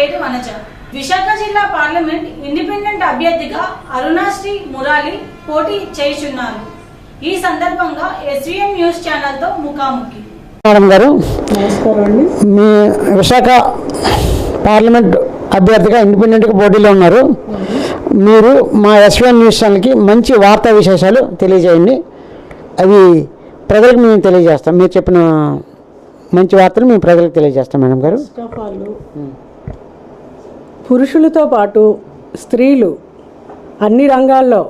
పేరు వనజ. విశాఖ జిల్లా parliament independent అభ్యర్థిగా అరుణాశ్రీ మురాలి పోటీ చేయుచున్నారు. ఈ సందర్భంగా ఎస్విఎన్ న్యూస్ ఛానల్తో ముఖాముఖి. మేడం గారు మీ విశాఖ పార్లమెంట్ అభ్యర్థిగా ఇండిపెండెంట్గా పోటీలో ఉన్నారు. మీరు మా ఎస్వీఎన్ న్యూస్ ఛానల్కి మంచి వార్తా విశేషాలు తెలియజేయండి. అవి ప్రజలకు మేము తెలియజేస్తాం. మీరు చెప్పిన మంచి వార్తలు మేము ప్రజలకు తెలియజేస్తాం మేడం గారు. పురుషులతో పాటు స్త్రీలు అన్ని రంగాల్లో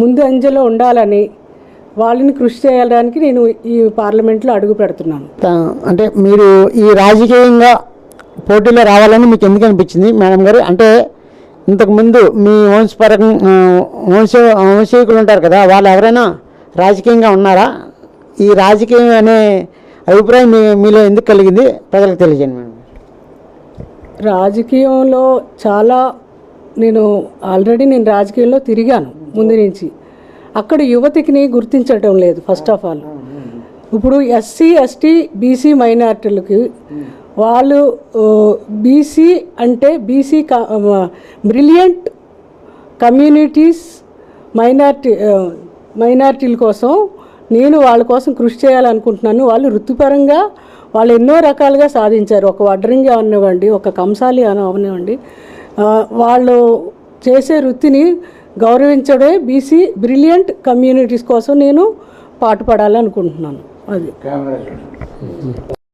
ముందు అంజలో ఉండాలని వాళ్ళని కృషి చేయడానికి నేను ఈ పార్లమెంట్లో అడుగు పెడుతున్నాను. అంటే మీరు ఈ రాజకీయంగా పోటీలో రావాలని మీకు ఎందుకు అనిపించింది? మేడం గారు అంటే ఇంతకుముందు మీ వంశపరం వంశ వంశీకులు ఉంటారు కదా వాళ్ళు ఎవరైనా రాజకీయంగా ఉన్నారా? ఈ రాజకీయం అనే అభిప్రాయం మీ మీలో ఎందుకు కలిగింది? ప్రజలకు తెలియజేయండి మేడం. రాజకీయంలో చాలా నేను ఆల్రెడీ నేను రాజకీయంలో తిరిగాను ముందు నుంచి. అక్కడ యువతికిని గుర్తించడం లేదు ఫస్ట్ ఆఫ్ ఆల్ ఇప్పుడు ఎస్సీ ఎస్టీ బీసీ మైనార్టీలకి వాళ్ళు బీసీ అంటే బీసీ బ్రిలియంట్ కమ్యూనిటీస్ మైనార్టీ మైనార్టీల కోసం నేను వాళ్ళ కోసం కృషి చేయాలనుకుంటున్నాను. వాళ్ళు వృత్తిపరంగా వాళ్ళు ఎన్నో రకాలుగా సాధించారు. ఒక వడ్రింగి అవనివ్వండి ఒక కంసాలి అని అవనివ్వండి. వాళ్ళు చేసే వృత్తిని గౌరవించడే బీసీ బ్రిలియంట్ కమ్యూనిటీస్ కోసం నేను పాటుపడాలనుకుంటున్నాను. అది.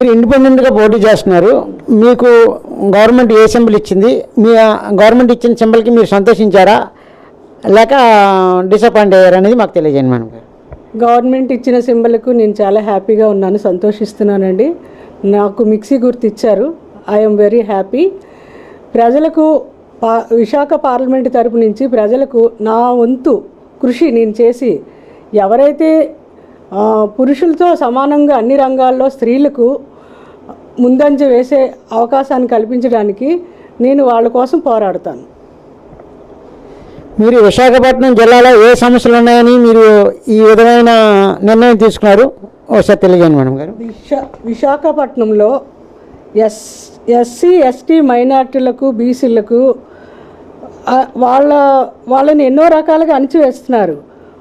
మీరు ఇండిపెండెంట్గా పోటీ చేస్తున్నారు. మీకు గవర్నమెంట్ ఏ సింబల్ ఇచ్చింది? మీ గవర్నమెంట్ ఇచ్చిన సింబల్కి మీరు సంతోషించారా? లేక డిసప్పాయింట్ అయ్యారనేది మాకు తెలియజేయండి మేడం గారు. గవర్నమెంట్ ఇచ్చిన సింబల్కు నేను చాలా హ్యాపీగా ఉన్నాను సంతోషిస్తున్నానండి. నాకు మిక్సీ గుర్తు ఇచ్చారు ఐఎమ్ వెరీ హ్యాపీ ప్రజలకు పా విశాఖ పార్లమెంట్ తరపు నుంచి ప్రజలకు నా వంతు కృషి నేను చేసి ఎవరైతే పురుషులతో సమానంగా అన్ని రంగాల్లో స్త్రీలకు ముందంజ వేసే అవకాశాన్ని కల్పించడానికి నేను వాళ్ళ కోసం పోరాడతాను. మీరు విశాఖపట్నం జిల్లాలో ఏ సమస్యలు ఉన్నాయని మీరు ఈ విధమైన నిర్ణయం తీసుకున్నారు? ఒకసారి తెలియజేయండి మేడం గారు. విశా విశాఖపట్నంలో ఎస్ ఎస్సీ ఎస్టీ మైనార్టీలకు బీసీలకు వాళ్ళ వాళ్ళని ఎన్నో రకాలుగా అణిచివేస్తున్నారు.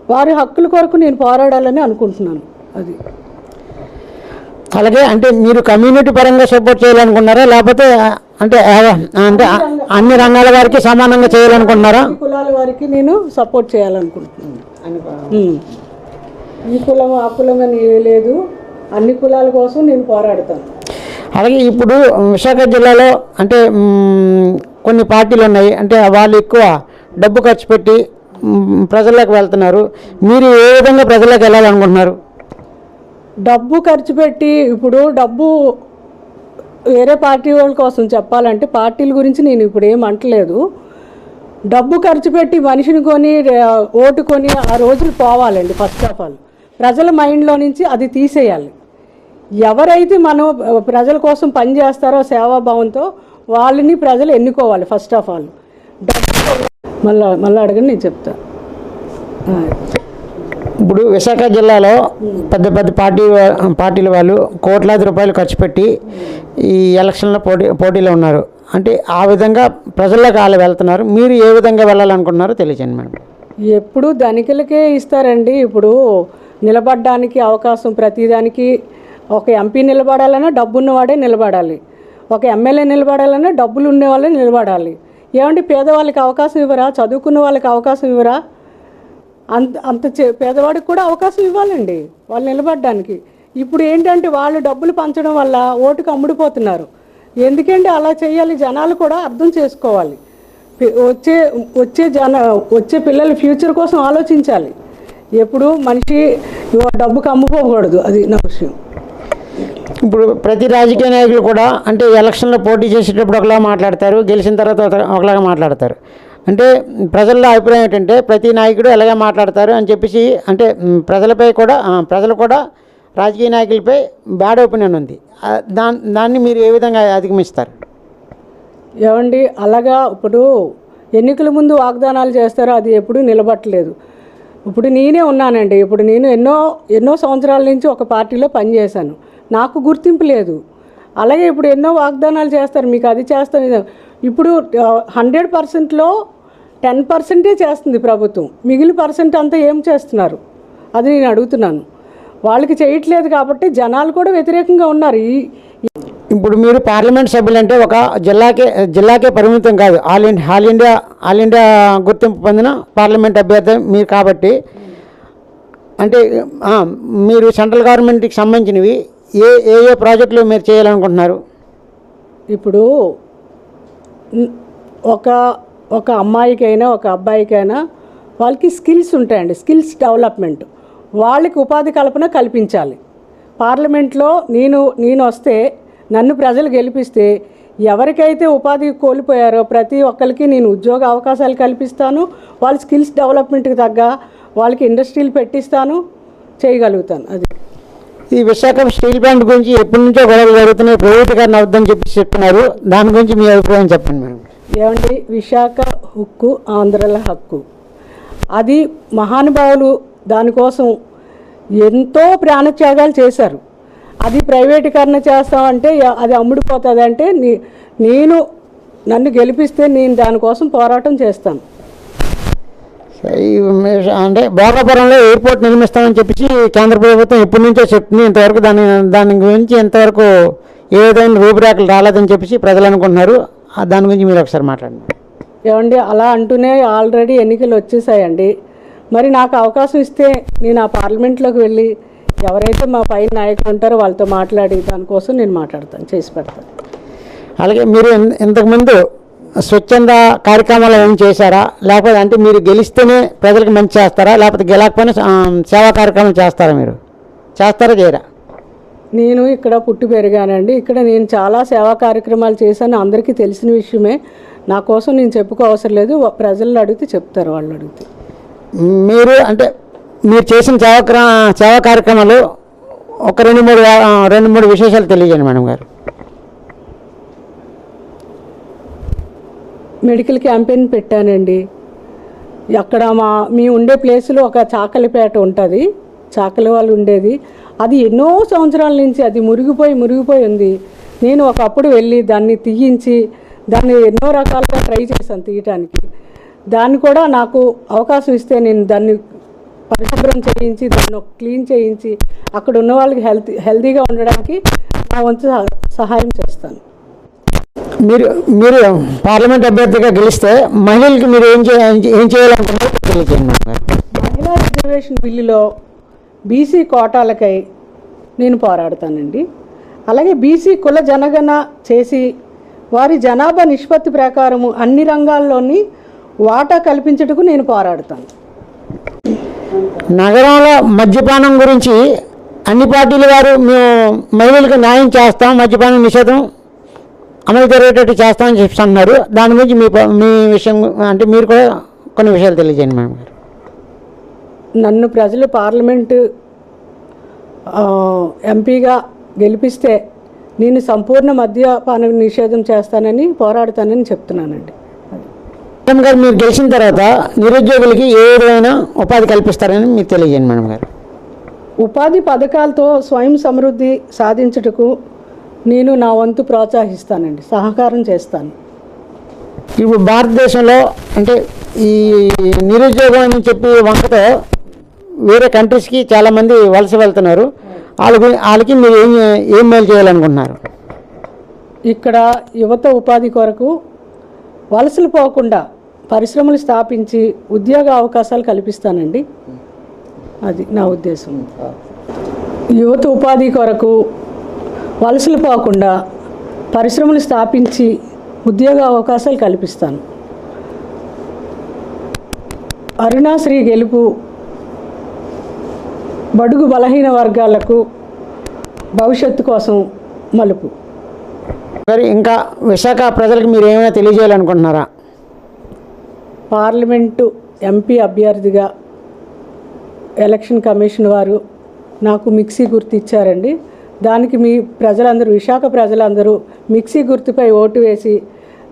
వారి హక్కుల కొరకు నేను పోరాడాలని అనుకుంటున్నాను. అది. అలాగే అంటే మీరు కమ్యూనిటీ పరంగా సపోర్ట్ చేయాలనుకున్నారా లేకపోతే అంటే అంటే అన్ని రంగాల వారికి సమానంగా చేయాలనుకుంటున్నారా? కులాల వారికి నేను సపోర్ట్ చేయాలనుకుంటున్నాను. ఈ కులం ఆ కులం అని లేదు. అన్ని కులాల కోసం నేను పోరాడతాను. అలాగే ఇప్పుడు విశాఖ జిల్లాలో అంటే కొన్ని పార్టీలు ఉన్నాయి. అంటే వాళ్ళు ఎక్కువ డబ్బు ఖర్చు పెట్టి ప్రజల్లోకి వెళ్తున్నారు. మీరు ఏ విధంగా ప్రజల్లోకి వెళ్ళాలనుకుంటున్నారు? డబ్బు ఖర్చు పెట్టి ఇప్పుడు డబ్బు వేరే పార్టీ వాళ్ళ కోసం చెప్పాలంటే పార్టీల గురించి నేను ఇప్పుడు ఏం అంటలేదు. డబ్బు ఖర్చు పెట్టి మనిషిని కొని ఓటు కొని ఆ రోజులు పోవాలండి ఫస్ట్ ఆఫ్ ఆల్ ప్రజల మైండ్లో నుంచి అది తీసేయాలి. ఎవరైతే మనం ప్రజల కోసం పనిచేస్తారో సేవాభావంతో వాళ్ళని ప్రజలు ఎన్నుకోవాలి ఫస్ట్ ఆఫ్ ఆల్ డబ్బు మళ్ళీ మళ్ళీ అడగండి నేను చెప్తాను ఇప్పుడు విశాఖ జిల్లాలో పెద్ద పెద్ద పార్టీ పార్టీల వాళ్ళు కోట్లాది రూపాయలు ఖర్చు పెట్టి ఈ ఎలక్షన్లో పోటీ పోటీలో ఉన్నారు. అంటే ఆ విధంగా ప్రజల్లోకి వాళ్ళు వెళ్తున్నారు. మీరు ఏ విధంగా వెళ్ళాలనుకుంటున్నారో తెలియజేయండి మేడం. ఎప్పుడు ధనికులకే ఇస్తారండి. ఇప్పుడు నిలబడడానికి అవకాశం ప్రతిదానికి ఒక ఎంపీ నిలబడాలన్నా డబ్బున్నవాడే నిలబడాలి. ఒక ఎమ్మెల్యే నిలబడాలన్నా డబ్బులు ఉండేవాళ్ళే నిలబడాలి. ఏమండి పేదవాళ్ళకి అవకాశం ఇవ్వరా? చదువుకున్న వాళ్ళకి అవకాశం ఇవ్వరా? అంత అంత చే- పేదవాడికి కూడా అవకాశం ఇవ్వాలండి. వాళ్ళు నిలబడడానికి. ఇప్పుడు ఏంటంటే వాళ్ళు డబ్బులు పంచడం వల్ల ఓటుకు అమ్ముడిపోతున్నారు. ఎందుకంటే అలా చేయాలి? జనాలు కూడా అర్థం చేసుకోవాలి. వచ్చే వచ్చే జన వచ్చే పిల్లల ఫ్యూచర్ కోసం ఆలోచించాలి. ఎప్పుడు మనిషి డబ్బుకు అమ్ముకోకూడదు. అది నా విషయం. ఇప్పుడు ప్రతి రాజకీయ నాయకులు కూడా అంటే ఎలక్షన్లో పోటీ చేసేటప్పుడు ఒకలా మాట్లాడతారు. గెలిచిన తర్వాత ఒకలాగా మాట్లాడతారు. అంటే ప్రజల్లో అభిప్రాయం ఏంటంటే ప్రతి నాయకుడు ఎలాగే మాట్లాడతారు అని చెప్పేసి అంటే ప్రజలపై కూడా ప్రజలు కూడా రాజకీయ నాయకులపై బ్యాడ్ ఒపీనియన్ ఉంది. దా దాన్ దాన్ని మీరు ఏ విధంగా అధిగమిస్తారు? ఏమండి అలాగా ఇప్పుడు ఎన్నికల ముందు వాగ్దానాలు చేస్తారో అది ఎప్పుడూ నిలబట్టలేదు. ఇప్పుడు నేనే ఉన్నానండి ఇప్పుడు నేను ఎన్నో ఎన్నో సంవత్సరాల నుంచి ఒక పార్టీలో పనిచేశాను. నాకు గుర్తింపు లేదు. అలాగే ఇప్పుడు ఎన్నో వాగ్దానాలు చేస్తారు మీకు అది చేస్తాను ఇప్పుడు హండ్రెడ్ పర్సెంట్లో టెన్ పర్సెంటే చేస్తుంది ప్రభుత్వం. మిగిలిన పర్సెంట్ అంతా ఏం చేస్తున్నారు? అది నేను అడుగుతున్నాను. వాళ్ళకి చేయట్లేదు కాబట్టి జనాలు కూడా వ్యతిరేకంగా ఉన్నారు. ఈ ఇప్పుడు మీరు పార్లమెంట్ సభ్యులంటే ఒక జిల్లాకే జిల్లాకే పరిమితం కాదు. All India all India all India గుర్తింపు పొందిన పార్లమెంట్ అభ్యర్థి మీరు కాబట్టి. అంటే మీరు సెంట్రల్ గవర్నమెంట్కి సంబంధించినవి ఏ ఏ ఏ ప్రాజెక్టులు మీరు చేయాలనుకుంటున్నారు? ఇప్పుడు ఒక ఒక అమ్మాయికైనా ఒక అబ్బాయికైనా వాళ్ళకి స్కిల్స్ ఉంటాయండి. Skills development. వాళ్ళకి ఉపాధి కల్పన కల్పించాలి. పార్లమెంట్లో నేను నేను వస్తే నన్ను ప్రజలు గెలిపిస్తే ఎవరికైతే ఉపాధి కోల్పోయారో ప్రతి ఒక్కరికి నేను ఉద్యోగ అవకాశాలు కల్పిస్తాను. వాళ్ళ స్కిల్స్ డెవలప్మెంట్కి తగ్గ వాళ్ళకి ఇండస్ట్రీలు పెట్టిస్తాను. చేయగలుగుతాను. అది. ఈ విశాఖ స్టీల్ ప్లాంట్ గురించి ఎప్పటి నుంచో గొడవలు జరుగుతున్నాయి. ప్రైవేటీకరణ అవుద్దని చెప్పి చెప్తున్నారు. దాని గురించి మీ అభిప్రాయం చెప్పండి మేడం. ఏమండి? విశాఖ హక్కు ఆంధ్రల హక్కు. అది మహానుభావులు దానికోసం ఎంతో ప్రాణత్యాగాలు చేశారు. అది ప్రైవేటీకరణ చేస్తామంటే అది అమ్ముడిపోతుంది అంటే నీ- నేను నన్ను గెలిపిస్తే నేను దానికోసం పోరాటం చేస్తాను. అంటే భోగాపురంలో ఎయిర్పోర్ట్ నిర్మిస్తామని చెప్పేసి కేంద్ర ప్రభుత్వం ఎప్పటి నుంచో చెప్తుంది. ఇంతవరకు దాని దాని గురించి ఇంతవరకు ఏ విధమైన రూపురేఖలు రాలేదని చెప్పేసి ప్రజలు అనుకుంటున్నారు. దాని గురించి మీరు ఒకసారి మాట్లాడండి. ఏమండి అలా అంటూనే ఆల్రెడీ ఎన్నికలు వచ్చేసాయండి. మరి నాకు అవకాశం ఇస్తే నేను ఆ పార్లమెంట్లోకి వెళ్ళి ఎవరైతే మా పై నాయకులు ఉంటారో వాళ్ళతో మాట్లాడి దానికోసం నేను మాట్లాడతాను చేసి పెడతాను. అలాగే మీరు ఇంతకుముందు స్వచ్ఛంద కార్యక్రమాలు ఏం చేశారా? లేకపోతే అంటే మీరు గెలిస్తేనే ప్రజలకు మంచి చేస్తారా? లేకపోతే గెలకపోయినా సేవా కార్యక్రమాలు చేస్తారా మీరు? చేస్తారా చేయరా? నేను ఇక్కడ పుట్టి పెరిగానండి. ఇక్కడ నేను చాలా సేవా కార్యక్రమాలు చేశాను. అందరికీ తెలిసిన విషయమే. నా కోసం నేను చెప్పుకో అవసరం లేదు. వ- ప్రజలు అడిగితే చెప్తారు వాళ్ళు అడిగితే. మీరు అంటే మీరు చేసిన సేవా సేవా కార్యక్రమాలు ఒక రెండు మూడు రెండు మూడు విశేషాలు తెలియజేయండి మేడం గారు. మెడికల్ క్యాంపెయిన్ పెట్టానండి. అక్కడ మా మీ ఉండే ప్లేస్లో ఒక చాకలిపేట ఉంటుంది. చాకలి వాళ్ళు ఉండేది. అది ఎన్నో సంవత్సరాల నుంచి అది మురిగిపోయి మురిగిపోయి ఉంది. నేను ఒకప్పుడు వెళ్ళి దాన్ని తీయించి దాన్ని ఎన్నో రకాలుగా ట్రై చేశాను తీయటానికి. దాన్ని కూడా నాకు అవకాశం ఇస్తే నేను దాన్ని పరిశుభ్రం చేయించి దాన్ని క్లీన్ చేయించి అక్కడ ఉన్న వాళ్ళకి హెల్తీ హెల్తీగా ఉండడానికి నా వంతు సహ- సహాయం చేస్తాను. మీరు మీరు పార్లమెంట్ అభ్యర్థిగా గెలిస్తే మహిళలకి మీరు ఏం చేయాలనుకుంటున్నారో? మహిళా రిజర్వేషన్ బిల్లులో బీసీ కోటాలకై నేను పోరాడతానండి. అలాగే బీసీ కుల జనగణ చేసి వారి జనాభా నిష్పత్తి ప్రకారము అన్ని రంగాల్లోని వాటా కల్పించుటకు నేను పోరాడతాను. నగరంలో మద్యపానం గురించి అన్ని పార్టీల వారు మేము మహిళలకు న్యాయం చేస్తాం మద్యపానం నిషేధం అమలు జరిగేటట్టు చేస్తామని చెప్తున్నారు దాని గురించి మీ మీ విషయం అంటే మీరు కూడా కొన్ని విషయాలు తెలియజేయండి మేడం నన్ను ప్రజలు పార్లమెంటు ఎంపీగా గెలిపిస్తే నేను సంపూర్ణ మద్యపాన నిషేధం చేస్తానని పోరాడతానని చెప్తున్నానండి. మేడం గారు మీరు గెలిచిన తర్వాత నిరుద్యోగులకి ఏ విధమైన ఉపాధి కల్పిస్తారని మీరు తెలియజేయండి మేడం గారు. ఉపాధి పథకాలతో స్వయం సమృద్ధి సాధించుటకు నేను నా వంతు ప్రోత్సహిస్తానండి సహకారం చేస్తాను. ఇప్పుడు భారతదేశంలో అంటే ఈ నిరుద్యోగం అని చెప్పి వంకతో వేరే కంట్రీస్కి చాలామంది వలస వెళ్తున్నారు. వాళ్ళకి వాళ్ళకి మీరు ఏం ఏం మేలు చేయాలనుకుంటున్నారు? ఇక్కడ యువత ఉపాధి కొరకు వలసలు పోకుండా పరిశ్రమలు స్థాపించి ఉద్యోగ అవకాశాలు కల్పిస్తానండి. అది నా ఉద్దేశం. యువత ఉపాధి కొరకు వలసలు పోకుండా పరిశ్రమలు స్థాపించి ఉద్యోగ అవకాశాలు కల్పిస్తాను. అరుణాశ్రీ గెలుపు బడుగు బలహీన వర్గాలకు భవిష్యత్తు కోసం మలుపు. మరి ఇంకా విశాఖ ప్రజలకు మీరు ఏమైనా తెలియజేయాలనుకుంటున్నారా? పార్లమెంటు ఎంపీ అభ్యర్థిగా ఎలక్షన్ కమిషన్ వారు నాకు మిక్సీ గుర్తు ఇచ్చారండి. దానికి మీ ప్రజలందరూ విశాఖ ప్రజలందరూ మిక్సీ గుర్తుపై ఓటు వేసి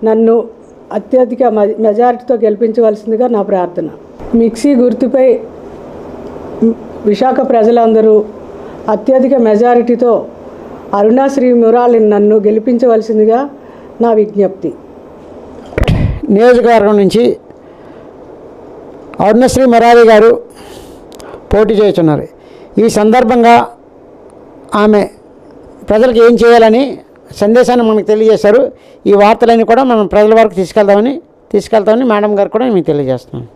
నన్ను అత్యధిక మె- మెజారిటీతో గెలిపించవలసిందిగా నా ప్రార్థన. మిక్సీ గుర్తుపై విశాఖ ప్రజలందరూ అత్యధిక మెజారిటీతో అరుణాశ్రీ మురాలి నన్ను గెలిపించవలసిందిగా నా విజ్ఞప్తి. నియోజకవర్గం నుంచి అరుణశ్రీ మురారి గారు పోటీ చేస్తున్నారు. ఈ సందర్భంగా ఆమె ప్రజలకు ఏం చేయాలని సందేశాన్ని మనకు తెలియజేశారు. ఈ వార్తలన్నీ కూడా మనం ప్రజల వరకు తీసుకెళ్దామని తీసుకెళ్తామని మేడం గారు కూడా మీకు తెలియజేస్తున్నాను